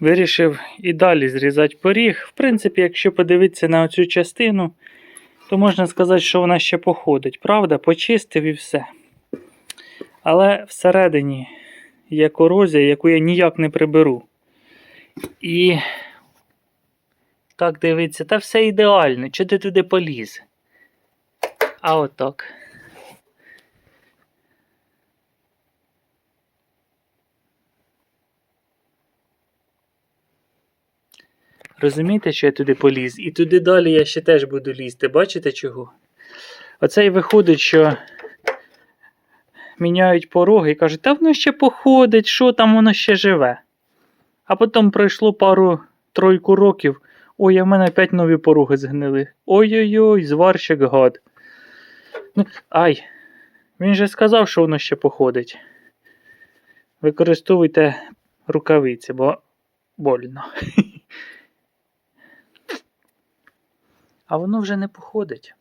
Вирішив і далі зрізати поріг. В принципі, якщо подивитися на цю частину, то можна сказати, що вона ще походить. Правда, почистив і все. Але всередині є корозія, яку я ніяк не приберу. І так дивиться, та все ідеально. Чого ти туди поліз? А отак. Розумієте, що я туди поліз? І туди далі я ще теж буду лізти. Бачите чого? Оце і виходить, що міняють пороги і кажуть, та воно ще походить, що там воно ще живе. А потім пройшло пару-тройку років. Ой, а в мене опять нові пороги згнили. Ой-ой-ой, зварщик гад. Ну, ай, він же сказав, що воно ще походить. Використовуйте рукавиці, бо больно. А воно вже не походить.